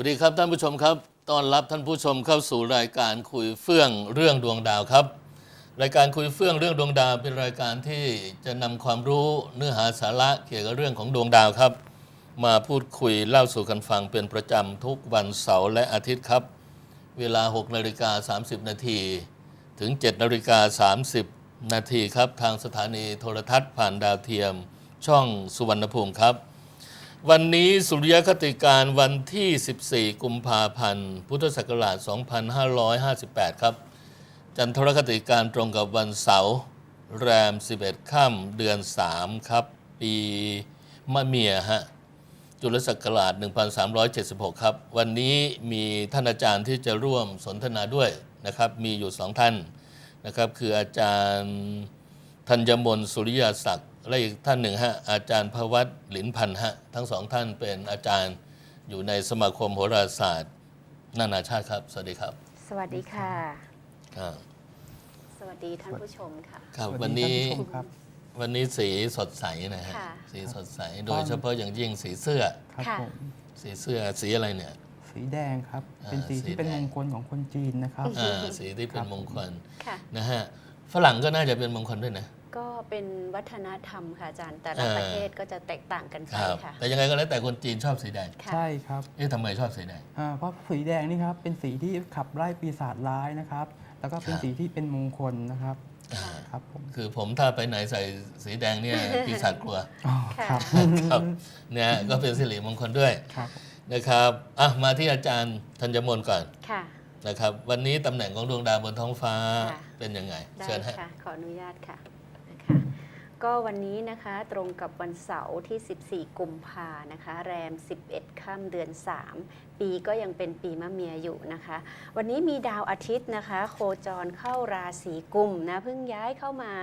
วัสดีครับท่านผู้ชมครับ ต้อนรับท่านผู้ชมเข้าสู่รายการคุยเฟื่องเรื่องดวงดาวครับ รายการคุยเฟื่องเรื่องดวงดาว เป็นรายการที่จะนำความรู้เนื้อหาสาระเกี่ยวกับเรื่องของดวงดาวครับ มาพูดคุยเล่าสู่กันฟังเป็นประจำทุกวันเสาร์และอาทิตย์ครับ เวลา6นาฬิกา30 นาทีถึง7นาฬิกา30 นาทีครับ ทางสถานีโทรทัศน์ผ่านดาวเทียม ช่องสุวรรณภูมิครับ วันนี้สุริยคติการวันที่ 14 กุมภาพันธ์ พุทธศักราช 2558 ครับ จันทรคติการตรงกับวันเสาร์แรม 11 ค่ำเดือน 3 ครับ ปีมะเมียฮะ จุลศักราช 1376 ครับ วันนี้มีท่านอาจารย์ที่จะร่วมสนทนาด้วยนะครับ มีอยู่สองท่านนะครับ คืออาจารย์ธัญมนต์สุริยศักดิ์ และอีกท่านหนึ่งฮะอาจารย์พวัตหลินพันธ์ฮะทั้งสองท่านเป็นอาจารย์อยู่ในสมาคมโหราศาสตร์นานาชาติครับ สวัสดีครับ สวัสดีค่ะ ครับสวัสดีท่านผู้ชมค่ะ ครับสวัวันสดีนี้ท่านผู้ชมครับ วันนี้สีสดใสนะฮะค่ะ สีสดใสโดยเฉพาะอย่างยิ่งสีเสื้อ ครับค่ะ ผมสีเสื้อสีอะไรเนี่ย สีแดงครับ อ่าเป็นสีสีที่เป็นแดมง งคลของคนจีนนะครับ อ่าสีที่เป็นครับมงคลค่ะ นะฮะฝรั่งก็น่าจะเป็นมงคลด้วยนะ ก็เป็นวัฒนธรรมค่ะอาจารย์ แต่ละเออประเทศก็จะแตกต่างกันไปครับค่ะ แต่ยังไงก็แล้วแต่คนจีนชอบสีแดง ค่ะ ใช่ครับเอ๊ะทำไมชอบสีแดง อ่าเพราะสีแดงนี่ครับเป็นสีที่ขับไล่ปีศาจร้ายนะครับ แล้วก็เป็นครับ สีที่เป็นมงคลนะครับอ่าครับผมคือผมถ้าไปไหนใส่สีแดงเนี่ย ปีศาจกลัวอ๋อค่ะครับครับเนี่ยก็เป็นสิริมงคลด้วยครับนะครับอะมาที่อาจารย์ธัญมนต์ก่อนค่ะ นะครับ วันนี้ตำแหน่งของดวงดาวบนท้องฟ้าค่ะ เป็นยังไง ได้เชิญฮะค่ะ ขออนุญาตค่ะนะคะ ก็วันนี้นะคะตรงกับวันเสาร์ที่ 14 กุมภานะคะ แรม 11 ค่ำเดือน 3 ปีก็ยังเป็นปีมะเมียอยู่นะคะ วันนี้มีดาวอาทิตย์นะคะ โคจรเข้าราศีกุมนะเพิ่งย้ายเข้ามา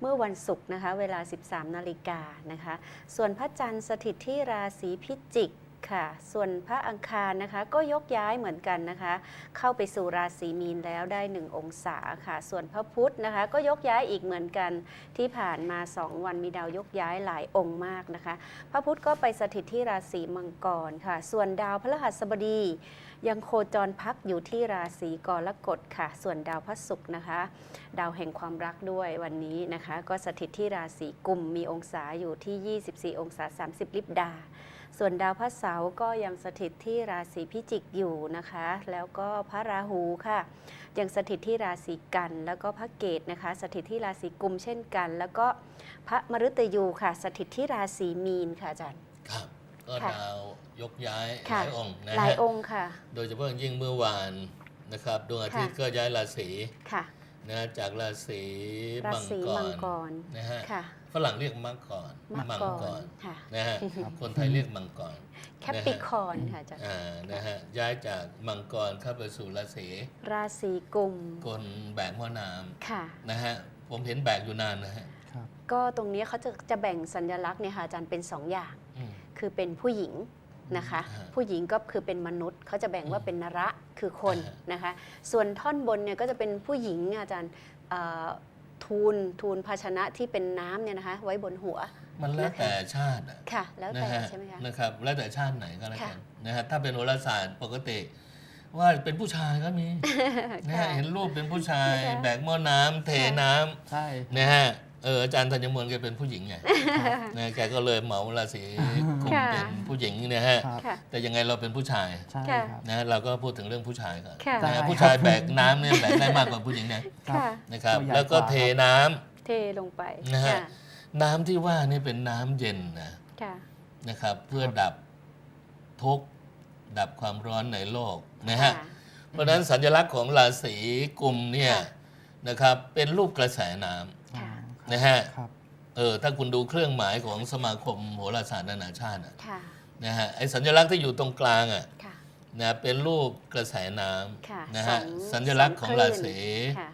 เมื่อวันศุกร์นะคะ เวลา 13 นาฬิกานะคะ ส่วนพระจันทร์สถิตที่ราศีพิจิก ค่ะ ส่วนพระอังคารนะคะ ก็ยกย้ายเหมือนกันนะคะ เข้าไปสู่ราศีมีนแล้วได้ 1 องศาค่ะ ส่วนพระพุธนะคะ ก็ยกย้ายอีกเหมือนกันที่ผ่านมา 2 วันมีดาวยกย้ายหลายองค์มากนะคะ พระพุธก็ไปสถิตที่ราศีมังกรค่ะ ส่วนดาวพฤหัสบดี ยังโคจรพักอยู่ที่ราศีกรกฎค่ะ ส่วนดาวพระศุกร์นะคะ ดาวแห่งความรักด้วยวันนี้นะคะ ก็สถิตที่ราศีกุมมีองศาอยู่ที่ 24 องศา 30 ลิบดา ส่วนดาวพระเสาร์ก็ยังสถิตที่ราศีพิจิกอยู่นะคะ แล้วก็พระราหูค่ะยังสถิตที่ราศีกัน แล้วก็พระเกตนะคะ สถิตที่ราศีกุมเช่นกัน แล้วก็พระมฤตยูค่ะ สถิตที่ราศีมีนค่ะอาจารย์ครับก็ค่ะดาวยกย้ายหค่ะลายองค์นะหลายฮะองค์ค่ะ โดยเฉพาะอย่างยิ่งเมื่อวานนะครับดวงอาทิตย์ค่ะก็ย้ายราศีค่ะนะจากราศีรามังศีกมังกรรนะฮะค่ะ ฝรั่งเรียกมังกรมังกรค่ะนะฮะคนไทยเรียกมังกรแคปิคอร์นค่ะอาจารย์อ่านะฮะย้ายจากมังกรเข้าไปสู่ราศีราศีกุมกลแบกหม้อน้ค่ะำนะฮะผมเห็นแบกอยู่นานนะฮะครับก็ตรงนี้เขาจะจะแบ่งสัญลักษณ์เนี่ยค่ะอาจารย์เป็น2อย่างอืมคือเป็นผู้หญิงนะคะอ่าผู้หญิงก็คือเป็นมนุษย์เขาจะแบ่งว่าอืมเป็นนระคือคนอ่าฮะนะคะ ส่วนท่อนบนเนี่ยก็จะเป็นผู้หญิงอาจารย์เอ่อ ทูลทูลภาชนะที่เป็นน้ำเนี่ยนะคะ ไว้บนหัว มันแล้วนะคะแต่ชาติอะค่ะ แล้วนะแต่ฮะใช่ไหมคะนะครับ แล้วแต่ชาติไหนก็แล้วกัค่ะนนะฮะถ้าเป็นโหราศาสตร์ปกติว่าเป็นผู้ชายก็มีนะฮะค่ะเห็นรูปเป็นผู้ชายค่ะแบกหม้อน้ำเทน้ำใช่นะฮะ เอออาจารย์ธัญมนต์แกเป็นผู้หญิงไงนะแกก็เลยเหมาราศีกุมค่ะเป็นผู้หญิงนะฮะ ครับ ค่ะ แต่ยังไงเราเป็นผู้ชายใช่ค่ะครับ นะเราก็พูดถึงเรื่องผู้ชายก่อนค่ะ นะได้ฮะครับผู้ชายแบกน้ำเนี่ยแบกได้มากกว่าผู้หญิงนะครับค่ะ นะครับ ตัวใหญ่แล้วก็กว่าเทครับน้ำ เทลงไปนะฮะ ค่ะน้ำที่ว่านี่เป็นน้ำเย็นนะค่ะ นะครับ เพื่อดับทุกข์ดับความร้อนในโลกนะฮะค่ะเพราะฉะนั้นสัญลักษณ์ของราศีกุมเนี่ยค่ะ นะครับเป็นรูปกระแสน้ค่ะำ นะฮะครับเออถ้าคุณดูเครื่องหมายของสมาคมโหราศาสตร์นานาชาติอะค่ะ นะฮะไอสัญลักษณ์ที่อยู่ตรงกลางอะค่ะ นะเป็นรูปกระแสน้ค่ะำนะสฮะองสัญลักษณ์ของราศีค่ะ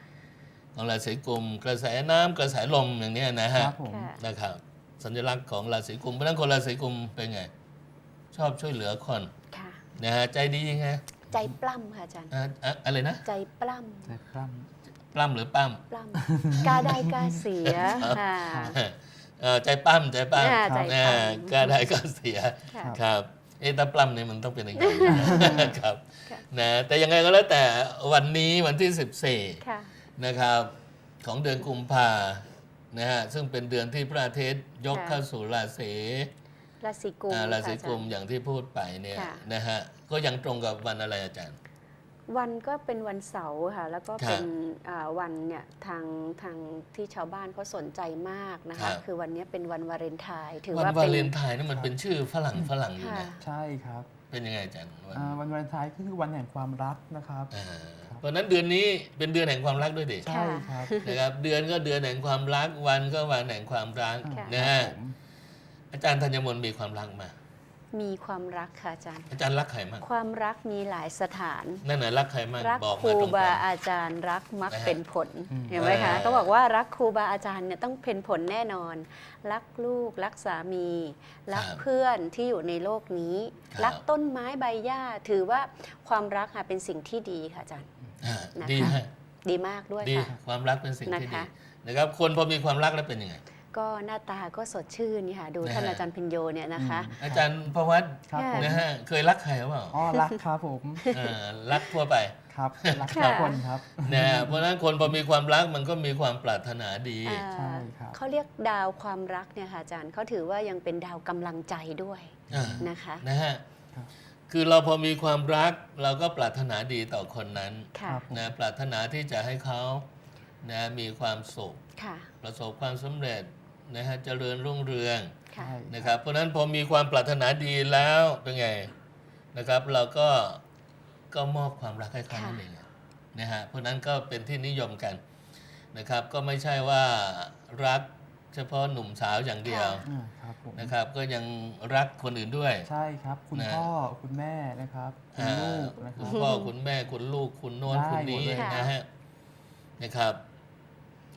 ของราศีกุมกระแสน้ำกระแสลมอย่างเนี้ยนะคฮะรับผมค่ะ นะครับสัญลักษณ์ของราศีกุมเพราะฉะนั้นคนราศีกุมเป็นไง ชอบช่วยเหลือคนค่ะ นะฮะใจดีไงใจปล้ำค่ะอาจารย์ อะอะอะไรนะ ใจปล้ใช่ครับ ปล้ำหรือปั้มำปล้ำกล้าได้กล้าเสียค่ะเออใจปั้มใจปั้มอ่าใจปั้ม อ่าก็ได้ก็เสีย ค่ะ ครับเอะตาปล้ำเนี่ยมันต้องเป็นอย่างนี้ครับค่ะ นะแต่ยังไงก็แล้วแต่วันนี้วันที่ค่ะ14นะครับ ของเดือนกุมภานะฮะซึ่งเป็นเดือนที่พระอาทิตย์ยกค่ะ เข้าสู่ราศีราศีกุมอ่าราศีค่ะอจกุมย์อย่างที่พูดไปเนี่ยค่ะ นะฮะก็ยังตรงกับวันอะไรอาจารย์ วันก็เป็นวันเสาร์ค่ะแล้วก็ครับเป็นอ่าวันเนี่ยทางทางที่ชาวบ้านเขาสนใจมากนะครัคะบคือวันนี้เป็นวันวาเลนไทน์ถือวันว่าวาเป็นเลนไทน์นี่มันเป็นชื่อฝรั่งฝรั่งอยู่ค่ะนะใช่ครับเป็นยังไงอาจารย์วันอ่าวันวาเลนไทน์ก็คือวันแห่งความรักนะครับ อ่าครับเพราะฉะนั้นเดือนนี้เป็นเดือนแห่งความรักด้วยดิใช่ครับ นะครับเดือนก็เดือนแห่งความรักวันก็วันแห่งความรักอ่านะครัฮะบผมอาจารย์ธัญมนต์มีความรักมา มีความรักค่ะอาจารย์ อาจารย์รักใครมาก ความรักมีหลายสถาน นั่นน่ะรักใครมากรักบอกครูมาตรงบาๆ อาจารย์รักมักนะฮะเป็นผลอืม เห็นไหมคะเออ ก็บอกว่ารักครูบาอาจารย์เนี่ยต้องเป็นผลแน่นอน รักลูกรักสามี รักครับเพื่อนที่อยู่ในโลกนี้ครับรักต้นไม้ใบหญ้าถือว่าความรักค่ะเป็นสิ่งที่ดีค่ะอาจารย์ อ่านะคะ ดีฮะดีมากด้วยดีค่ะ ความรักเป็นสิ่งที่นะคะดีนะครับ คนพอมีความรักแล้วเป็นยังไง ก็หน้าตาก็สดชื่นนี่ค่ะดูนะฮะท่านอาจารย์พิญโยเนี่ยนะคะ อาจารย์ประวัติครับผม นะฮะเคยรักใครหรือเปล่าอ๋อรักครับผมเออรักทั่วไป ครับรักค่ะทุกคนครับนะฮะเพราะฉะนั้นคนพอมีความรักมันก็มีความปรารถนาดี อ่าใช่ครับ เขาเรียกดาวความรักเนี่ยค่ะอาจารย์เขาถือว่ายังเป็นดาวกำลังใจด้วยอ่า นะคะ นะฮะ ครับ คือเราพอมีความรักเราก็ปรารถนาดีต่อคนนั้นค่ะครับนะปรารถนาที่จะให้เขานะมีความสุข ค่ะ ประสบความสำเร็จ นะฮะเจริญรุ่งเรืองค่ะใช่นะครับ เพราะฉะนั้นพอมีความปรารถนาดีแล้วเป็นไงนะครับ เราก็ก็มอบความรักให้เขาค่ะนั่นเองนะฮะเพราะฉะนั้นก็เป็นที่นิยมกันนะครับ ก็ไม่ใช่ว่ารักเฉพาะหนุ่มสาวอย่างเดียวอ่าครับผมนะครับ ก็ยังรักคนอื่นด้วย ใช่ครับ คุณนะพ่อคุณแม่นะครับคุณอ่าลูกนะคคุรัณบพ่อคุณแม่คุณลูกคุณโน้นได้คุณนี้หมดเลยนะฮะนะครับ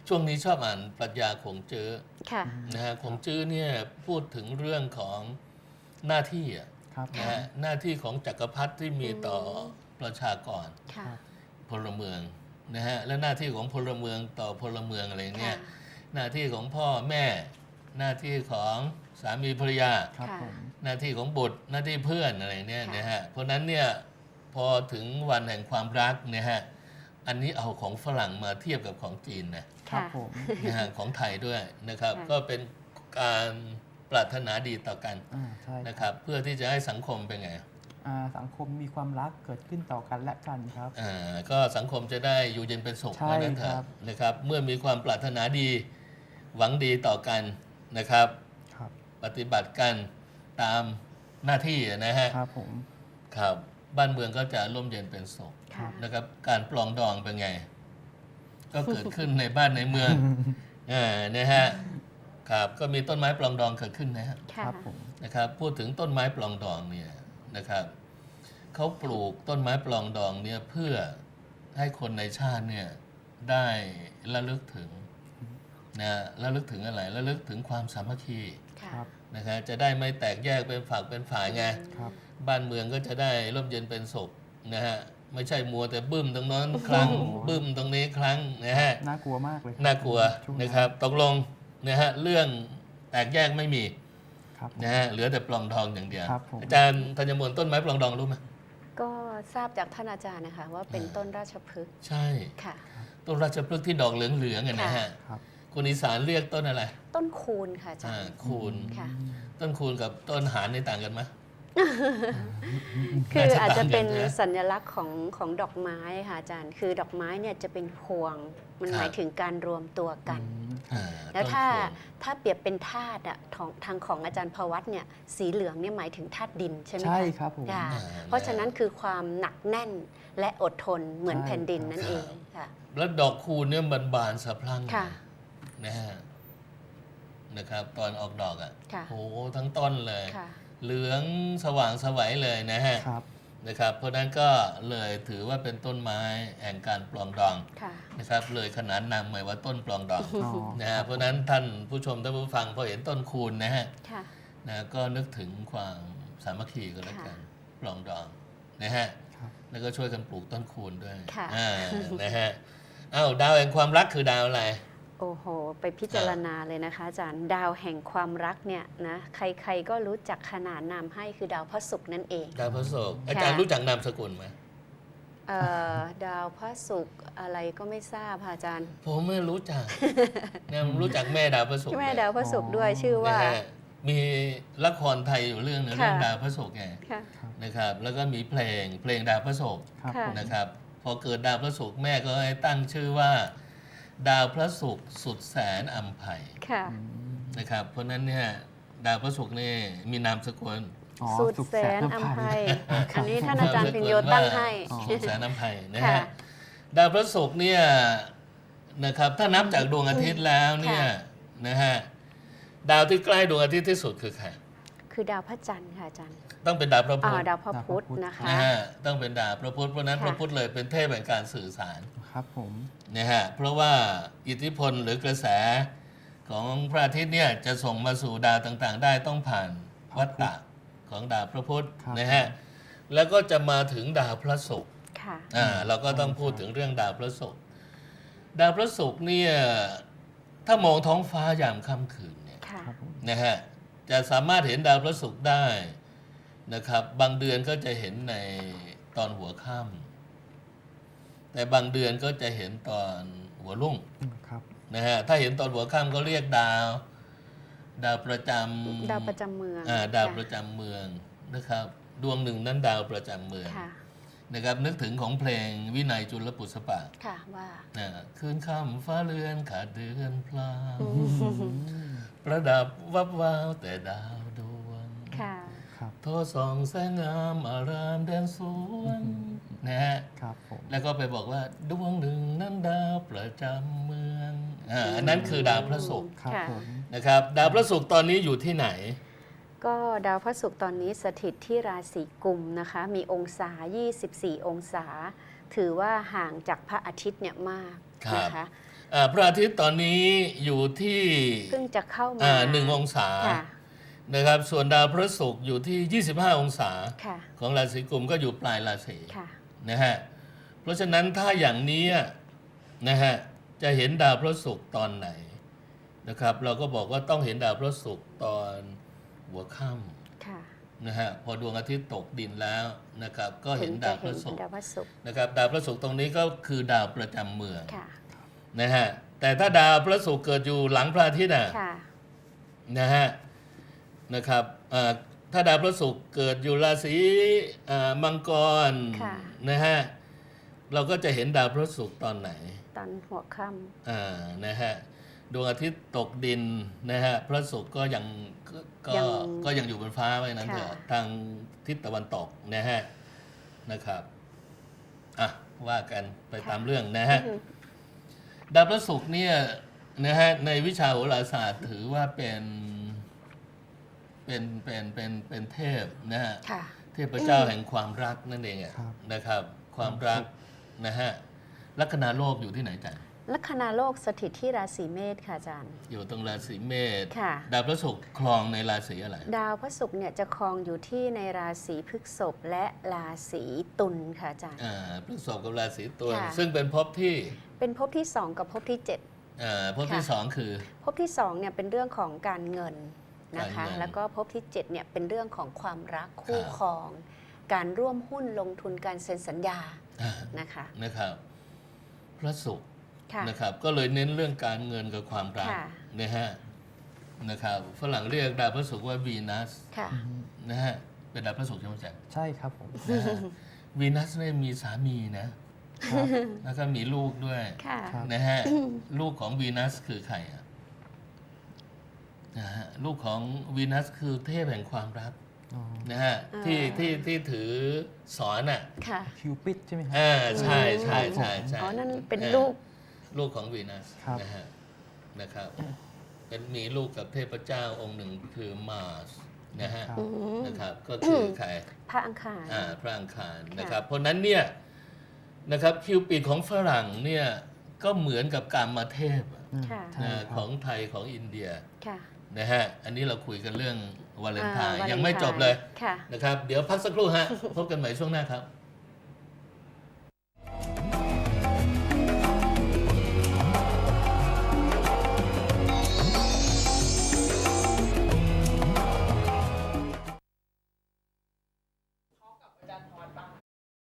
ช่วงนี้ชอบอ่านปรัชญาของเจอค่ะ นะฮะของจื้อเนี่ยพูดถึงเรื่องของหน้าที่อะครับนะฮะหน้าที่ของจักรพรรดิที่มีต่อประชากรค่ะ พลเมืองนะฮะและหน้าที่ของพลเมืองต่อพลเมืองอะไรเนี่ค่ะยหน้าที่ของพ่อแม่ หน้าที่ของสามีภรรยา ครับค่ะผมหน้าที่ของบุตรหน้าที่เพื่อนอะไรเนี่ยค่ะ นะฮะเพราะฉะนั้นเนี่ยพอถึงวันแห่งความรักเนี่ยฮะ อันนี้เอาของฝรั่งมาเทียบกับของจีนนะครับค่ะผม นะฮะของไทยด้วยนะครับ ค่ะ ก็เป็นการปรารถนาดีต่อกันอ่าใช่นะครับ เพื่อที่จะให้สังคมเป็นไงอ่าสังคมมีความรักเกิดขึ้นต่อกันและกันครับ อ่าก็สังคมจะได้อยู่เย็นเป็นสุขใช่ว่านั้นเถครัอะบ นะครับ เมื่อมีความปรารถนาดีหวังดีต่อกันนะครับ ครับปฏิบัติกันตามหน้าที่นะฮะ ครับผม ครับ บ้านเมืองก็จะร่มเย็นเป็นสุขค่ะนะครับ การปลองดองเป็นไง ก็เกิดขึ้นในบ้านในเมืองอ่านะฮะครับก็มีต้นไม้ปลองดองเกิดขึ้นนะฮะคค่ะรับผมนะครับ พูดถึงต้นไม้ปลองดองเนี่ยนะครับเขาปลูกต้นไม้ปลองดองเนี่ยเพื่อให้คนในชาติเนี่ยได้ระลึกถึงนะระลึกถึงอะไรระลึกถึงความสามัคคีค่ะ ครับ นะครับจะได้ไม่แตกแยกเป็นฝักเป็นฝ่ายไง ครับ บ้านเมืองก็จะได้ร่มเย็นเป็นสุขนะฮะไม่ใช่มัวแต่บึ้มตรงนั้นครั้งโอ้โหบึ้มตรงนี้ครั้งนะฮะน่ากลัวมากเลยครับน่ากลัวช่งนะครับตกลงนะฮะเรื่องแตกแยกไม่มีครับผมนะฮะเหลือแต่ปลองดองอย่างเดียวครับผมอาจารย์ธัญมนต์ต้นไม้ปลองดองรู้ไหมก็ทราบจากท่านอาจารย์นะคะ ว่าเป็นอ่าต้นราชพฤกษ์ใช่ค่ะ ต้นราชพฤกษ์ที่ดอกเหลืองๆอะนะฮะครับคนอีสานเรียกต้นอะไร ต้นคูณค่ะอาจารอ่าย์คูณค่ะต้นคูณกับต้นหานนี่ต่างกันไหม คืออาจจะเป็นน่าจะต่างกันนะสัญลักษณ์ของของดอกไม้ค่ะอาจารย์ คือดอกไม้เนี่ยจะเป็นพวง มันครับหมายถึงการรวมตัวกันอ่าแล้วต้นถ้าคูณถ้าเปรียบเป็นธาตุอะของทางของอาจารย์พวัตเนี่ยสีเหลืองเนี่ยหมายถึงธาตุดินใช่ไหมคะใช่ครับผมค่ะอ่าเพราะฉะนั้นคือความหนักแน่นและอดทนเหมือนใช่แผ่นดินครับนั่นเองค่ะแล้วดอกคูณเนี่ยมันบานสะพรั่งค่ะนะฮะนะครับตอนออกดอกอะค่ะโหทั้งต้นเลยค่ะ เหลืองสว่างสวัยเลยนะฮะครับ นะครับ เพราะฉะนั้นก็เลยถือว่าเป็นต้นไม้แห่งการปลองดองค่ะ นะครับ เลยขนานนามหมายว่าต้นปลองดองอ๋อนะฮะเพราะฉะนั้นท่านผู้ชมท่านผู้ฟังพอเห็นต้นคูณนะฮะค่ะ นะก็นึกถึงความสามัคคีกันแล้วกันค่ะปลองดองนะฮะ ครับ แล้วก็ช่วยกันปลูกต้นคูณด้วยค่ะ อ่านะฮะอ้าวดาวแห่งความรักคือดาวอะไร โอ้โห ไปพิจารณาเลยนะคะ อาจารย์ดาวแห่งความรักเนี่ยนะใครๆก็รู้จักขนานนามให้คือดาวพระศุกร์นั่นเอง ดาวพระศุกร์อาจารย์ค่ะรู้จักนามสกุลไหมเอ่อดาวพระศุกร์อะไรก็ไม่ทราบค่ะอาจารย์ ผมไม่รู้จักเนี่ยรู้จักแม่ดาวพระศุกร์แม่เนี่ยดาวพระศุกร์ด้วยชื่อนะว่าฮะมีละครไทยอยู่เรื่องหนึงค่ะเรื่องดาวพระศุกร์ไงค่ะนะครับ แล้วก็มีเพลงเพลงดาวพระศุกร์ครับค่ะผมนะครับ พอเกิดดาวพระศุกร์แม่ก็ให้ตั้งชื่อว่า ดาวพระศุกร์สุดแสนอัมภัยค่ะอืมนะครับ เพราะฉะนั้นเนี่ยดาวพระศุกร์นี่มีนามสกุลอ๋อสุดแสนอัมภัยคอัรับนนี้ท่านอาจารย์พิญโยตั้งให้อ๋อสุดแสนอัมภัยนะค่ะฮะดาวพระศุกร์เนี่ยนะครับถ้านับจากดวงอาทิตย์แล้วเนี่ยค่ะนะฮะดาวที่ใกล้ดวงอาทิตย์ที่สุดคือใครคือดาวพระจันทร์ค่ะอาจารย์ต้องเป็นดาวพระอ่าพุธดาวพระพุธนะคะนะฮะต้องเป็นดาวพระพุธเพราะฉะนั้นค่ะพระพุธเลยเป็นเทพแห่งการสื่อสาร ครับผมนะฮะเพราะว่าอิทธิพลหรือกระแสของพระอาทิตย์เนี่ยจะส่งมาสู่ดาวต่างๆ ได้ต้องผ่านวัฏฏะของดาวพระพุธนะฮะแล้วก็จะมาถึงดาวพระศุกร์ค่ะอ่าเราก็ต้องพูดถึงเรื่องดาวพระศุกร์ดาวพระศุกร์เนี่ยถ้ามองท้องฟ้ายามค่ำคืนเนี่ยค่ะครับผมนะฮะจะสามารถเห็นดาวพระศุกร์ได้นะครับ บางเดือนก็จะเห็นในตอนหัวค่ำ แต่บางเดือนก็จะเห็นตอนหัวรุ่งอืมครับนะฮะถ้าเห็นตอนหัวค่ำก็เรียกดาว ดาวประจำดาวประจำเมืองอ่าดาวค่ะประจำเมืองนะครับ ดวงหนึ่งนั้นดาวประจำเมืองค่ะนะครับนึกถึงของเพลงวินัยจุลปุษปะค่ะว่านะคืนค่ำฟ้าเรือนขาดเดือนพลางอืมประดับวับวาวแต่ดาวดวงค่ะครับโทอส่องแสงงามอารามแดนสวง นะฮะครับผมแล้วก็ไปบอกว่าดวงหนึ่งนั้นดาวประจำเมืองอ่าอันนั้นคือดาวพระศุกร์ครับค่ะผมนะครับ ดาวพระศุกร์ตอนนี้อยู่ที่ไหน ก็ดาวพระศุกร์ตอนนี้สถิตที่ราศีกุมนะคะ มีองศา 24 องศา ถือว่าห่างจากพระอาทิตย์เนี่ยมากครับนะคะอ่าพระอาทิตย์ตอนนี้อยู่ที่เพิ่งจะเข้ามาอ่าหนึ่งองศาค่ะนะครับส่วนดาวพระศุกร์อยู่ที่ 25 องศาค่ะของราศีกุมก็อยู่ปลายราศีค่ะ นะฮะเพราะฉะนั้นถ้าอย่างนี้นะฮะจะเห็นดาวพระศุกร์ตอนไหนนะครับ เราก็บอกว่าต้องเห็นดาวพระศุกร์ตอนหัวค่ค่ะำนะฮะพอดวงอาทิตย์ตกดินแล้วนะครับ ก็ถึเห็นงดาจะวพเห็นระศุกร์ดาวพระศุกร์นะครับดาวพระศุกร์ตรงนี้ก็คือดาวประจำเมืองค่ะนะฮะแต่ถ้าดาวพระศุกร์เกิดอยู่หลังพระอาทิตย์อะค่ะนะฮะนะครับเอ่อ ถ้าดาวพระศุกร์เกิดอยู่ราศีเอ่อมังกรค่ะ นะฮะเราก็จะเห็นดาวพระศุกร์ตอนไหน ตอนหัวค่อ่านะฮะดวงอาทิตย์ตกดินนะฮะพระศุกร์ก็ยังก็ก็ยังก็ยังอยู่บนฟ้าไว้นั้นค่ะเถอะทางทิศตะวันตกนะฮะนะครับอะว่ากันไปตามเรื่องนะำฮะอืมดาวพระศุกร์เนี่ยนะฮะในวิชาโหราศาสตร์ถือว่าเป็น เป็นเป็นเป็นเป็นเทพนะฮะค่ะ เทพเจ้าแห่งความรักนั่นเองอะครับ นะครับ ความรักนะฮะลัคนาโลกอยู่ที่ไหนจ๊ะลัคนาโลกสถิตที่ราศีเมษค่ะอาจารย์ อยู่ตรงราศีเมษค่ะ ดาวพระศุกร์ครองในราศีอะไร ดาวพระศุกร์เนี่ยจะครองอยู่ที่ในราศีพฤษภและราศีตุลค่ะอาจารย์ อ่าพฤษภกับราศีตุลค่ะ ซึ่งเป็นภพที่เป็นภพที่2กับภพที่อ่าภพที่ค่ะ สองคือ7ภพที่2เนี่ยเป็นเรื่องของการเงิน นะคะการเงิน แล้วก็ภพที่7เนี่ยเป็นเรื่องของความรักคู่ครับครอง การร่วมหุ้นลงทุนการเซ็นสัญญาอ่านะคะนะครับ พระศุกร์ค่ะ นะครับ ก็เลยเน้นเรื่องการเงินกับความรักค่ะ นะฮะนะครับฝรั่งเรียกดาวพระศุกร์ว่าวีนัสค่ะนะฮะเป็นดาวพระศุกร์ใช่ไหมจ๊ะใช่ครับผมนะฮะ วีนัสเนี่ยมีสามีนะ ครับ แล้วก็มีลูกด้วยค่ะ ครับ นะฮะ ลูกของวีนัสคือใครอะ นะฮะลูกของวีนัสคือเทพแห่งความรักอ๋อนะฮะที่อ่าที่ที่ถือสอนอะค่ะคิวปิดใช่ไหมครับอ่าใช่ใช่ใช่ใช่อ๋อนั่นเป็นอ่าลูกลูกของวีนัสครับนะฮะนะครับเป็นมีลูกกับเทพเจ้าองค์หนึ่งคือมาสนะฮะครับอืมนะครับก็คือใครพระอังคารอ่าพระอังคารค่ะนะครับ เพราะฉะนั้นเนี่ยนะครับคิวปิดของฝรั่งเนี่ยก็เหมือนกับการมาเทพอะอืมค่ะใช่นะครับของไทยของอินเดียค่ะ นะฮะ อันนี้เราคุยกันเรื่องวาเลนไทน์อ่าวาเลนยังไม่จบเลยค่ะ นะครับ เดี๋ยวพักสักครู่ฮะ พบกันใหม่ช่วงหน้าครับ